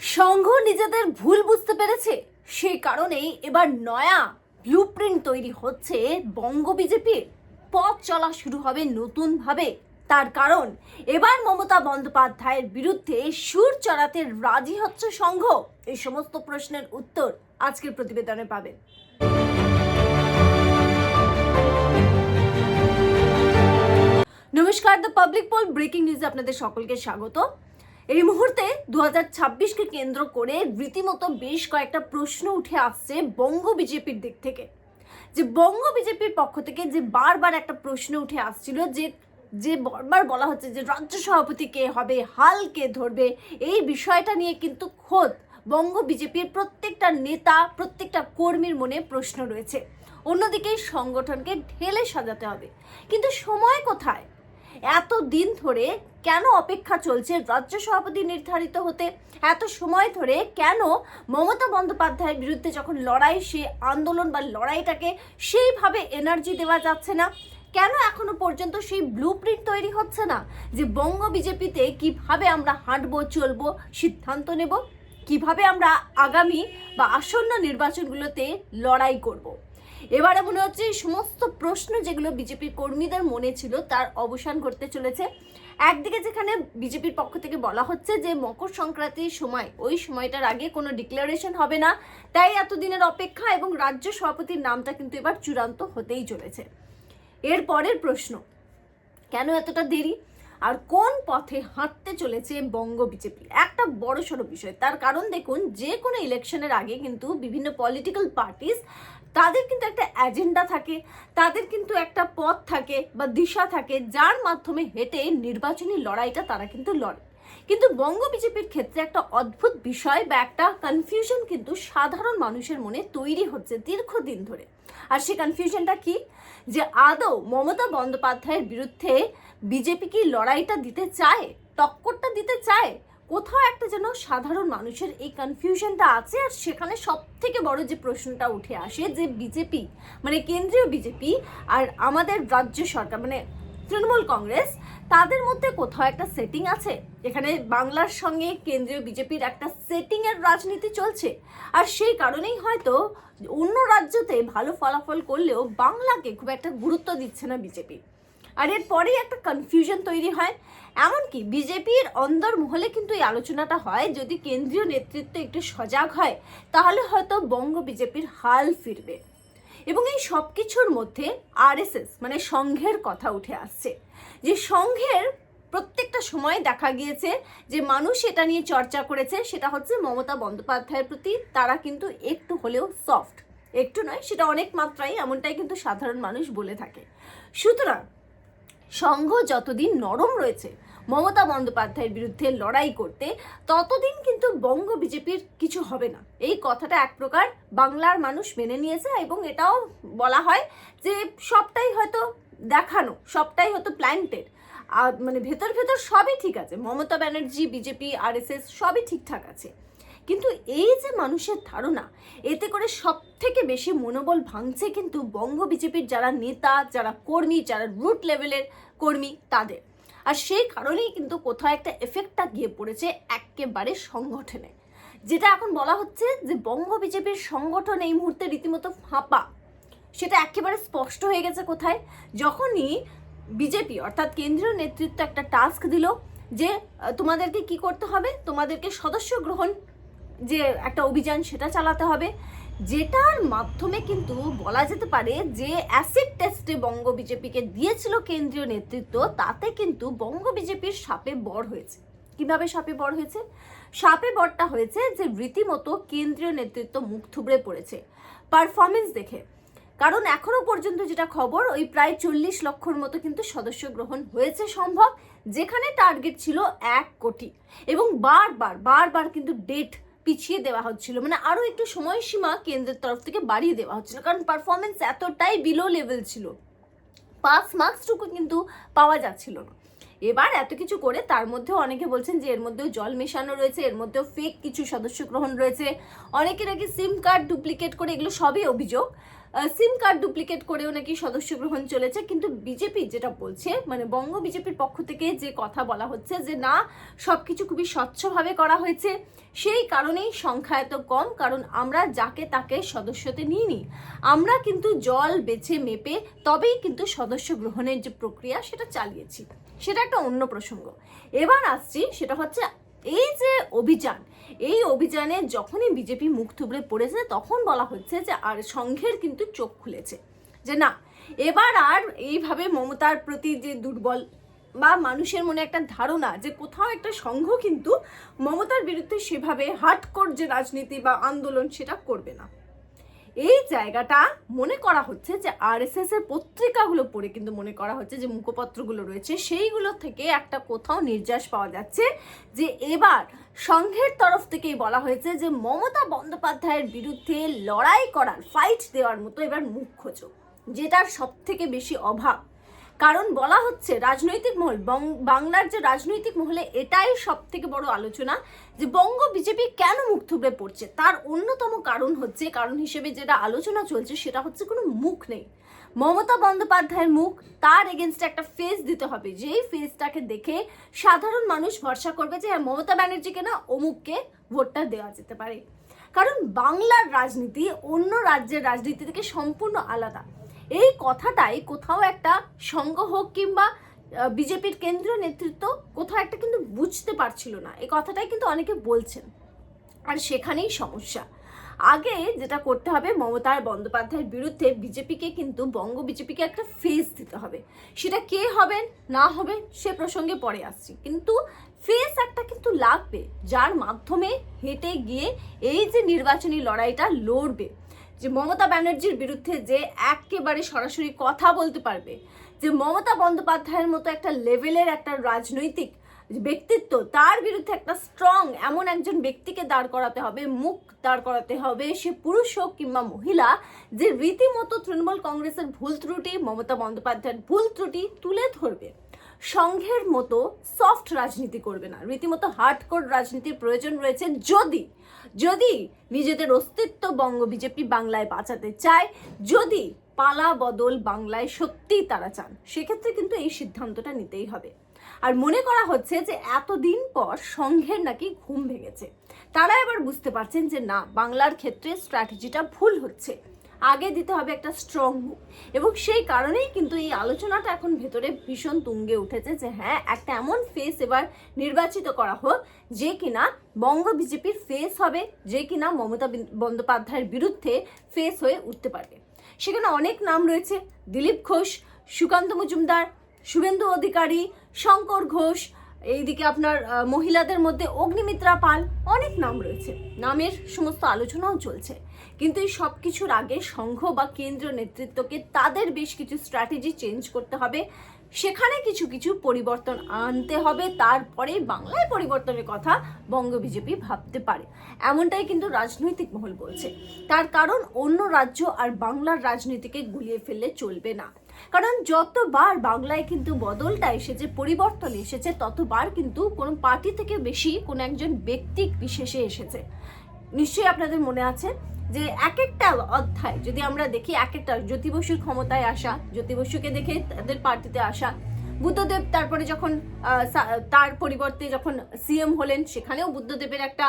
সংঘ নিজেদের ভুল বুঝতে পেরেছে। সেই কারণেই এবার নয়া ব্লুপ্রিন্ট তৈরি হচ্ছে বঙ্গ বিজেপির পথ চলা শুরু হবে নতুনভাবে। তার কারণ, এবার মমতা বন্দ্যোপাধ্যায়ের বিরুদ্ধে সুর চড়াতে রাজি হচ্ছে সংঘ। এই সমস্ত প্রশ্নের উত্তর আজকের প্রতিবেদনে পাবেন। নমস্কার, দ্য পাবলিক পোল ব্রেকিং নিউজে আপনাদের সকলকে স্বাগত। এই মুহূর্তে দু হাজার ছাব্বিশকে কেন্দ্র করে রীতিমতো বেশ কয়েকটা প্রশ্ন উঠে আসছে বঙ্গ বিজেপির দিক থেকে। যে বঙ্গ বিজেপির পক্ষ থেকে যে বারবার একটা প্রশ্ন উঠে আসছিল যে যে বারবার বলা হচ্ছে যে রাজ্য সভাপতি কে হবে, হাল কে ধরবে, এই বিষয়টা নিয়ে কিন্তু খোদ বঙ্গ বিজেপির প্রত্যেকটা নেতা, প্রত্যেকটা কর্মীর মনে প্রশ্ন রয়েছে। অন্যদিকে সংগঠনকে ঢেলে সাজাতে হবে। কিন্তু সময় কোথায়? এত দিন ধরে কেন অপেক্ষা চলছে? রাজ্য সভাপতি নির্ধারিত হতে এত সময় ধরে কেন মমতা বন্দ্যোপাধ্যায়ের বিরুদ্ধে যখন লড়াই, সে আন্দোলন বা লড়াইটাকে সেইভাবে এনার্জি দেওয়া যাচ্ছে না? কেন এখনও পর্যন্ত সেই ব্লু তৈরি হচ্ছে না? যে বঙ্গ বিজেপিতে কীভাবে আমরা হাঁটবো, চলবো, সিদ্ধান্ত নেব? কীভাবে আমরা আগামী বা আসন্ন নির্বাচনগুলোতে লড়াই করব। এবারে মনে হচ্ছে সমস্ত প্রশ্ন যেগুলো বিজেপির কর্মীদের মনে ছিল, তার অবসান ঘটতে চলেছে। একদিকে যেখানে বিজেপির পক্ষ থেকে বলা হচ্ছে যে, মকর সংক্রান্তির সময়, ওই সময়টার আগে কোনো ডিক্লারেশন হবে না। তাই এতদিনের অপেক্ষা এবং রাজ্য সভাপতির নামটা কিন্তু এবার চূড়ান্ত হতেই চলেছে। এর পরের প্রশ্ন, কেন এতটা দেরি? আর কোন পথে হাঁটতে চলেছে বঙ্গ বিজেপি? একটা বড় সড়ো বিষয়, তার কারণ দেখুন, যে কোনো ইলেকশনের আগে কিন্তু বিভিন্ন পলিটিক্যাল পার্টিস তাদের কিন্তু একটা এজেন্ডা থাকে, তাদের কিন্তু একটা পথ থাকে বা দিশা থাকে যার মাধ্যমে হেঁটে নির্বাচনী লড়াইটা তারা কিন্তু লড়ে। কিন্তু বঙ্গ বিজেপির ক্ষেত্রে একটা অদ্ভুত বিষয় বা একটা কনফিউশন কিন্তু সাধারণ মানুষের মনে তৈরি হচ্ছে দীর্ঘদিন ধরে। আর সেই কনফিউশনটা কি? যে আদৌ মমতা বন্দ্যোপাধ্যায়ের বিরুদ্ধে বিজেপি কি লড়াইটা দিতে চায়, টক্করটা দিতে চায় কোথাও একটা যেন সাধারণ মানুষের এই কনফিউশনটা আছে আর সেখানে সব থেকে বড় যে প্রশ্নটা উঠে আসে যে বিজেপি মানে কেন্দ্রীয় বিজেপি আর আমাদের রাজ্য সরকার মানে তৃণমূল কংগ্রেস, তাদের মধ্যে কোথাও একটা সেটিং আছে? এখানে বাংলার সঙ্গে কেন্দ্রীয় বিজেপির একটা সেটিং এর রাজনীতি চলছে। আর সেই কারণেই হয়তো অন্য রাজ্যতে ভালো ফলাফল করলেও বাংলাকে খুব একটা গুরুত্ব দিচ্ছে না বিজেপি আর এরপরেই একটা কনফিউশন তৈরি হয়। এমনকি বিজেপির অন্দর মহলে কিন্তু এই আলোচনাটা হয়, যদি কেন্দ্রীয় নেতৃত্ব একটু সজাগ হয়, তাহলে হয়তো বঙ্গ বিজেপির হাল ফিরবে। এবং এই সব কিছুর মধ্যে আরএসএস মানে সংঘের কথা উঠে আসছে। যে সংঘের প্রত্যেকটা সময় দেখা গিয়েছে যে মানুষ এটা নিয়ে চর্চা করেছে, সেটা হচ্ছে মমতা বন্দ্যোপাধ্যায়ের প্রতি, তারা কিন্তু একটু হলেও সফট একটু নয়, সেটা অনেক মাত্রায়, এমনটাই কিন্তু সাধারণ মানুষ বলে থাকে। সুতরাং সংঘ যতদিন নরম রয়েছে, মমতা বন্দ্যোপাধ্যায়ের বিরুদ্ধে লড়াই করতে ততদিন কিন্তু বঙ্গ বিজেপির কিছু হবে না। এই কথাটা এক প্রকার বাংলার মানুষ মেনে নিয়েছে এবং এটাও বলা হয় যে সবটাই হয়তো দেখানো, সবটাই হয়তো প্ল্যান্টেড আর মানে ভেতর ভেতর সবই ঠিক আছে, মমতা ব্যানার্জি, বিজেপি আরএসএস সবই ঠিকঠাক আছে। কিন্তু এই যে মানুষের ধারণা, এতে করে সব থেকে বেশি মনোবল ভাঙছে কিন্তু বঙ্গ বিজেপির যারা নেতা, যারা কর্মী, যারা রুট লেভেলের কর্মী তাদের। আর সেই কারণেই কিন্তু কোথাও একটা এফেক্টটা গিয়ে পড়েছে একেবারে সংগঠনে। যেটা এখন বলা হচ্ছে যে বঙ্গ বিজেপির সংগঠন এই মুহূর্তে রীতিমতো ফাঁপা। সেটা একেবারে স্পষ্ট হয়ে গেছে কোথায়? যখনই বিজেপি অর্থাৎ কেন্দ্রীয় নেতৃত্ব একটা টাস্ক দিল যে তোমাদেরকে কি করতে হবে? তোমাদেরকে সদস্য গ্রহণ যে একটা অভিযান সেটা চালাতে হবে, যেটার মাধ্যমে কিন্তু বলা যেতে পারে যে অ্যাসিড টেস্টে বঙ্গ বিজেপিকে দিয়েছিল কেন্দ্রীয় নেতৃত্ব, তাতে কিন্তু বঙ্গ বিজেপির সাপে বড় হয়েছে। কীভাবে সাপে বড় হয়েছে? সাপে বড়টা হয়েছে যে রীতিমতো কেন্দ্রীয় নেতৃত্ব মুখ থুবড়ে পড়েছে। পারফরমেন্স দেখে। কারণ এখনও পর্যন্ত যেটা খবর, ওই প্রায় চল্লিশ লক্ষর মতো কিন্তু সদস্য গ্রহণ হয়েছে সম্ভব, যেখানে টার্গেট ছিল এক কোটি। এবং বারবার বারবার কিন্তু ডেট পিছিয়ে দেওয়া হচ্ছিল। মানে আরও একটু সময়সীমা কেন্দ্রের তরফ থেকে বাড়িয়ে দেওয়া হচ্ছিল। কারণ পারফরমেন্স এতটাই বিলো লেভেল ছিল। পাস মার্কসটুকু কিন্তু পাওয়া যাচ্ছিল না। এবার এত কিছু করে তার মধ্যেও অনেকে বলছেন যে এর মধ্যেও জল মেশানো রয়েছে, এর মধ্যেও ফেক কিছু সদস্য গ্রহণ রয়েছে। অনেকে নাকি সিম কার্ড ডুপ্লিকেট করে এগুলো সবই অভিযোগ। সিম কার্ড ডুপ্লিকেট করেও নাকি সদস্য গ্রহণ চলেছে, কিন্তু বিজেপি যেটা বলছে মানে বঙ্গ বিজেপির পক্ষ থেকে যে কথা বলা হচ্ছে যে না, সবকিছু খুবই স্বচ্ছভাবে করা হয়েছে, সেই কারণেই সংখ্যা এত কম, কারণ আমরা যাকে তাকে সদস্যতে নিইনি। আমরা কিন্তু জল বেছে মেপে তবেই কিন্তু সদস্য গ্রহণের যে প্রক্রিয়া সেটা চালিয়েছি। সেটা একটা অন্য প্রসঙ্গ। এবার আসছি, সেটা হচ্ছে এই যে অভিযান, এই অভিযানে যখনই বিজেপি মুখ থুবড়ে পড়েছে, তখন বলা হচ্ছে যে আর সংঘের কিন্তু চোখ খুলেছে। যে না, এবার আর এইভাবে মমতার প্রতি যে দুর্বল বা মানুষের মনে একটা ধারণা যে কোথাও একটা সংঘ কিন্তু মমতার বিরুদ্ধে সেভাবে হার্ডকোর যে রাজনীতি বা আন্দোলন সেটা করবে না। এই জায়গাটা মনে করা হচ্ছে যে আর এস এর পত্রিকাগুলো পড়ে কিন্তু মনে করা হচ্ছে যে মুখপত্রগুলো রয়েছে, সেইগুলো থেকে একটা কোথাও নির্যাস পাওয়া যাচ্ছে যে এবার সংঘের তরফ থেকেই বলা হয়েছে যে মমতা বন্দ্যোপাধ্যায়ের বিরুদ্ধে লড়াই করার ফাইট দেওয়ার মতো এবার মুখ খোঁজো, যেটার সব থেকে বেশি অভাব। কারণ বলা হচ্ছে রাজনৈতিক মহল বাংলার যে রাজনৈতিক মহলে এটাই সব থেকে বড় আলোচনা যে বঙ্গ বিজেপি কেন মুখ থুবড়ে পড়ছে। তার অন্যতম কারণ হচ্ছে, কারণ হিসেবে যেটা আলোচনা চলছে সেটা হচ্ছে কোনো মুখ নেই। মমতা বন্দ্যোপাধ্যায়ের মুখ তার এগেনস্টে একটা ফেস দিতে হবে। যেই ফেসটাকে দেখে সাধারণ মানুষ ভরসা করবে যে হ্যাঁ মমতা ব্যানার্জিকে না অমুককে ভোটটা দেওয়া যেতে পারে। কারণ বাংলার রাজনীতি অন্য রাজ্যের রাজনীতি থেকে সম্পূর্ণ আলাদা। এই কথাটাই কোথাও একটা সংঘ হোক কিংবা বিজেপির কেন্দ্রীয় নেতৃত্ব কোথাও একটা কিন্তু বুঝতে পারছিল না। এই কথাটাই কিন্তু অনেকে বলছেন। আর সেখানেই সমস্যা। আগে যেটা করতে হবে মমতা বন্দ্যোপাধ্যায়ের বিরুদ্ধে বিজেপিকে কিন্তু, বঙ্গ বিজেপিকে একটা ফেস দিতে হবে। সেটা কে হবেন, না হবে সে প্রসঙ্গে পরে আসছি। কিন্তু ফেস একটা কিন্তু লাগবে, যার মাধ্যমে হেঁটে গিয়ে এই যে নির্বাচনী লড়াইটা লড়বে। যে মমতা ব্যানার্জির বিরুদ্ধে যে একেবারে সরাসরি কথা বলতে পারবে, যে মমতা বন্দ্যোপাধ্যায়ের মতো একটা লেভেলের একটা রাজনৈতিক ব্যক্তিত্ব, তার বিরুদ্ধে একটা স্ট্রং এমন একজন ব্যক্তিকে দাঁড় করাতে হবে, মুখ দাঁড় করাতে হবে, সে পুরুষ হোক কিংবা মহিলা, যে রীতিমতো তৃণমূল কংগ্রেসের ভুল ত্রুটি, মমতা বন্দ্যোপাধ্যায়ের ভুল ত্রুটি তুলে ধরবে। সংঘের মতো সফট রাজনীতি করবে না, রীতিমতো হার্ডকোর রাজনীতির প্রয়োজন রয়েছে যদি যদি নিজেদের অস্তিত্ব বঙ্গ বিজেপি বাংলায় বাঁচাতে চায়, যদি পালা বদল বাংলায় সত্যিই তারা চান, সেক্ষেত্রে কিন্তু এই সিদ্ধান্তটা নিতেই হবে। আর মনে করা হচ্ছে যে এতদিন পর সংঘের নাকি ঘুম ভেঙেছে। তারা এবার বুঝতে পারছেন যে না, বাংলার ক্ষেত্রে স্ট্র্যাটেজিটা ভুল হচ্ছে। আগে দিতে হবে একটা স্ট্রং মুখ এবং সেই কারণেই কিন্তু এই আলোচনাটা এখন ভেতরে ভীষণ তুঙ্গে উঠেছে যে হ্যাঁ একটা এমন ফেস এবার নির্বাচিত করা হোক যে কিনা বঙ্গ বিজেপির ফেস হবে, যে কিনা মমতা বন্দ্যোপাধ্যায়ের বিরুদ্ধে ফেস হয়ে উঠতে পারবে। সেখানে অনেক নাম রয়েছে। দিলীপ ঘোষ, সুকান্ত মজুমদার, শুভেন্দু অধিকারী, শঙ্কর ঘোষ এইদিকে আপনার মহিলাদের মধ্যে অগ্নিমিত্রা পাল অনেক নাম রয়েছে। নামের সমস্ত আলোচনাও চলছে। কিন্তু এই সব কিছুর আগে সংঘ বা কেন্দ্রীয় নেতৃত্বকে তাদের বেশ কিছু স্ট্র্যাটেজি চেঞ্জ করতে হবে। সেখানে কিছু কিছু পরিবর্তন আনতে হবে। তারপরে বাংলায় পরিবর্তনের কথা বঙ্গ বিজেপি ভাবতে পারে। এমনটাই কিন্তু রাজনৈতিক মহল বলছে। তার কারণ অন্য রাজ্য আর বাংলার রাজনীতিকে গুলিয়ে ফেললে চলবে না। কারণ যতবার বাংলায় কিন্তু বদলটা এসেছে, পরিবর্তন এসেছে, ততবার কিন্তু কোনো পার্টি থেকে বেশি কোনো একজন ব্যক্তি বিশেষে এসেছে। নিশ্চয়ই আপনাদের মনে আছে যে এক একটা অধ্যায় যদি আমরা দেখি এক একটা জ্যোতি বসুর ক্ষমতায় আসা, জ্যোতি বসুকে দেখে তাদের পার্টিতে আসা, বুদ্ধদেব তারপরে যখন তার পরিবর্তে যখন সিএম হলেন, সেখানেও বুদ্ধদেবের একটা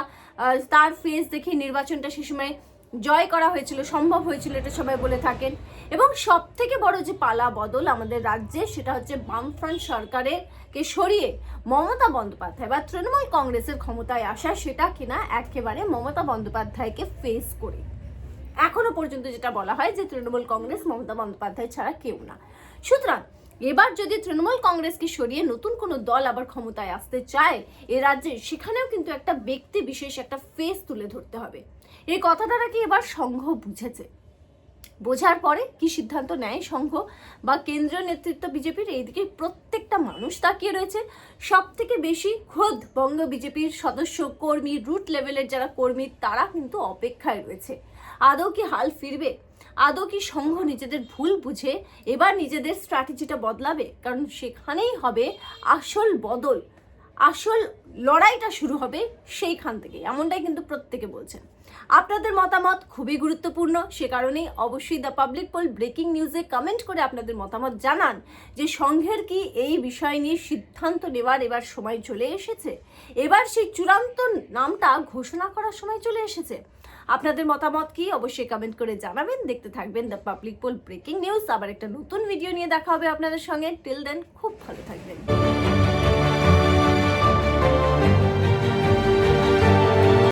তার ফেস দেখে নির্বাচনটা সে সময় জয় করা হয়েছিল, সম্ভব হয়েছিল এটা সবাই বলে থাকেন। এবং সব থেকে বড় যে পালা বদল আমাদের রাজ্যে, সেটা হচ্ছে বামফ্রন্ট সরকারের কে সরিয়ে মমতা বন্দ্যোপাধ্যায় বা তৃণমূল কংগ্রেসের ক্ষমতায় আসা, সেটা কিনা একেবারে মমতা বন্দ্যোপাধ্যায়কে ফেস করে। এখনও পর্যন্ত যেটা বলা হয় যে তৃণমূল কংগ্রেস মমতা বন্দ্যোপাধ্যায় ছাড়া কেউ না। সুতরাং, এবার যদি তৃণমূল কংগ্রেসকে সরিয়ে নতুন কোনো দল আবার ক্ষমতায় আসতে চায়, এ রাজ্যে সেখানেও কিন্তু একটা ব্যক্তি বিশেষ একটা ফেস তুলে ধরতে হবে। এই কথাটা নাকি এবার সংঘ বুঝেছে। বোঝার পরে কি সিদ্ধান্ত নেয় সংঘ বা কেন্দ্রীয় নেতৃত্ব বিজেপির? এইদিকে প্রত্যেকটা মানুষ তাকিয়ে রয়েছে। সব থেকে বেশি খোদ বঙ্গ বিজেপির সদস্য, কর্মী, রুট লেভেলের যারা কর্মী, তারা কিন্তু অপেক্ষায় রয়েছে। আদৌ কি হাল ফিরবে? আদৌ কি সংঘ নিজেদের ভুল বুঝে এবার নিজেদের স্ট্র্যাটেজিটা বদলাবে? কারণ সেখানেই হবে আসল বদল। আসল লড়াইটা শুরু হবে সেইখান থেকে এমনটাই কিন্তু প্রত্যেকে বলছেন আপনাদের মতামত খুবই গুরুত্বপূর্ণ, সে কারণেই অবশ্যই দ্য পাবলিক পোল ব্রেকিং নিউজে কমেন্ট করে আপনাদের মতামত জানান যে সংঘের কি এই বিষয় নিয়ে সিদ্ধান্ত নেওয়ার এবার সময় চলে এসেছে? এবার সেই চূড়ান্ত নামটা ঘোষণা করার সময় চলে এসেছে। আপনাদের মতামত কি? অবশ্যই কমেন্ট করে জানাবেন। দেখতে থাকবেন the public poll breaking news আবার একটা নতুন ভিডিও নিয়ে দেখা হবে আপনাদের সঙ্গে। টিল দেন খুব ভালো থাকবেন।